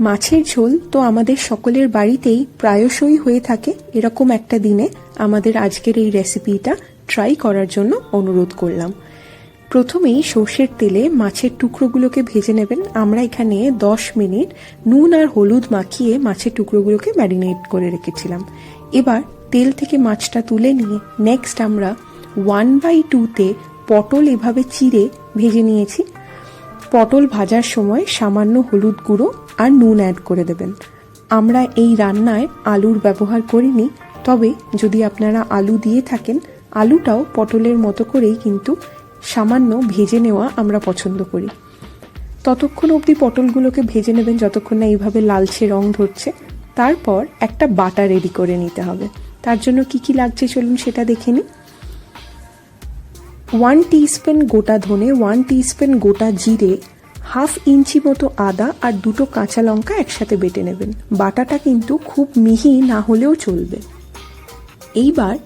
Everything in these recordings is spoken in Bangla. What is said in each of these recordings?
মাছের ঝোল তো আমাদের সকলের বাড়িতেই প্রায়শই হয়ে থাকে এরকম একটা দিনে আমাদের আজকের এই রেসিপিটা ট্রাই করার জন্য অনুরোধ করলাম। প্রথমেই সর্ষের তেলে মাছের টুকরোগুলোকে ভেজে নেবেন। আমরা এখানে দশ মিনিট নুন আর হলুদ মাখিয়ে মাছের টুকরোগুলোকে ম্যারিনেট করে রেখেছিলাম। এবার তেল থেকে মাছটা তুলে নিয়ে নেক্সট আমরা ওয়ান বাই টুতে পটল এভাবে চিড়ে ভেজে নিয়েছি। পটল ভাজার সময় সামান্য হলুদ গুঁড়ো আর নুন অ্যাড করে দেবেন। আমরা এই রান্নায় আলুর ব্যবহার করিনি, তবে যদি আপনারা আলু দিয়ে থাকেন, আলুটাও পটলের মতো করেই কিন্তু সামান্য ভেজে নেওয়া আমরা পছন্দ করি। ততক্ষণ অবধি পটলগুলোকে ভেজে নেবেন যতক্ষণ না এইভাবে লালচে রং ধরছে। তারপর একটা বাটা রেডি করে নিতে হবে। তার জন্য কি কি লাগছে চলুন সেটা দেখে নিই। ওয়ান টিস্পুন গোটা ধনে, ওয়ান টিস্পুন গোটা জিরে, হাফ ইঞ্চি মতো আদা আর দুটো কাঁচা লঙ্কা একসাথে বেটে নেবেন। বাটাটা কিন্তু খুব মিহি না হলেও চলবে। এইবার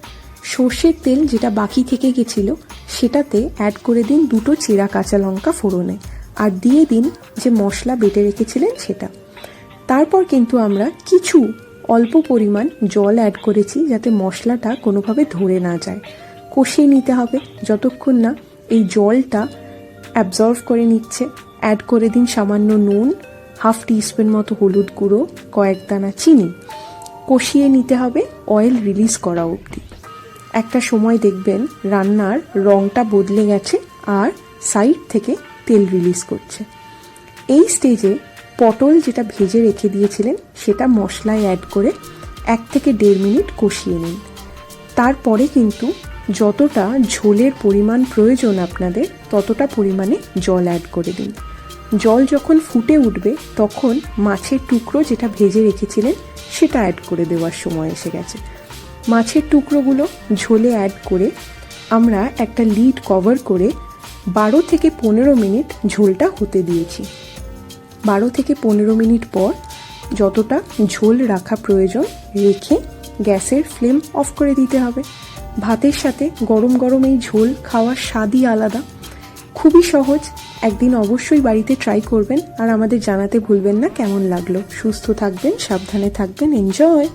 সর্ষের তেল যেটা বাকি থেকে গেছিল, সেটাতে অ্যাড করে দিন দুটো চেরা কাঁচা লঙ্কা ফোড়নে আর দিয়ে দিন যে মশলা বেটে রেখেছিলেন সেটা। তারপর কিন্তু আমরা কিছু অল্প পরিমাণ জল অ্যাড করেছি যাতে মশলাটা কোনোভাবে ধরে না যায়। কষিয়ে নিতে হবে। যতক্ষণ না এই জলটা অ্যাবজর্ভ করে নিচ্ছে অ্যাড করে দিন সামান্য নুন হাফ টিস্পুন মতো হলুদ গুঁড়ো, কয়েক দানা চিনি। কষিয়ে নিতে হবে অয়েল রিলিজ করা অবধি। একটা সময় দেখবেন রান্নার রংটা বদলে গেছে আর সাইড থেকে তেল রিলিজ করছে। এই স্টেজে পটল যেটা ভেজে রেখে দিয়েছিলেন, সেটা মশলায় অ্যাড করে এক থেকে দেড় মিনিট কষিয়ে নিন। তারপরে কিন্তু যতটা ঝোলের পরিমাণ প্রয়োজন আপনাদের, ততটা পরিমাণে জল অ্যাড করে দিন। জল যখন ফুটে উঠবে, তখন মাছের টুকরো যেটা ভেজে রেখেছিলেন, সেটা অ্যাড করে দেওয়ার সময় এসে গেছে। মাছের টুকরোগুলো ঝোলে অ্যাড করে আমরা একটা লিড কভার করে বারো থেকে পনেরো মিনিট ঝোলটা হতে দিয়েছি। বারো থেকে পনেরো মিনিট পর যতটা ঝোল রাখা প্রয়োজন, রেখে গ্যাসের ফ্লেম অফ করে দিতে হবে। ভাতের সাথে গরম গরম এই ঝোল খাওয়ার স্বাদই আলাদা। খুবই সহজ। একদিন অবশ্যই বাড়িতে ট্রাই করবেন। আর আমাদের জানাতে ভুলবেন না কেমন লাগল। সুস্থ থাকবেন, সাবধানে থাকবেন। এনজয়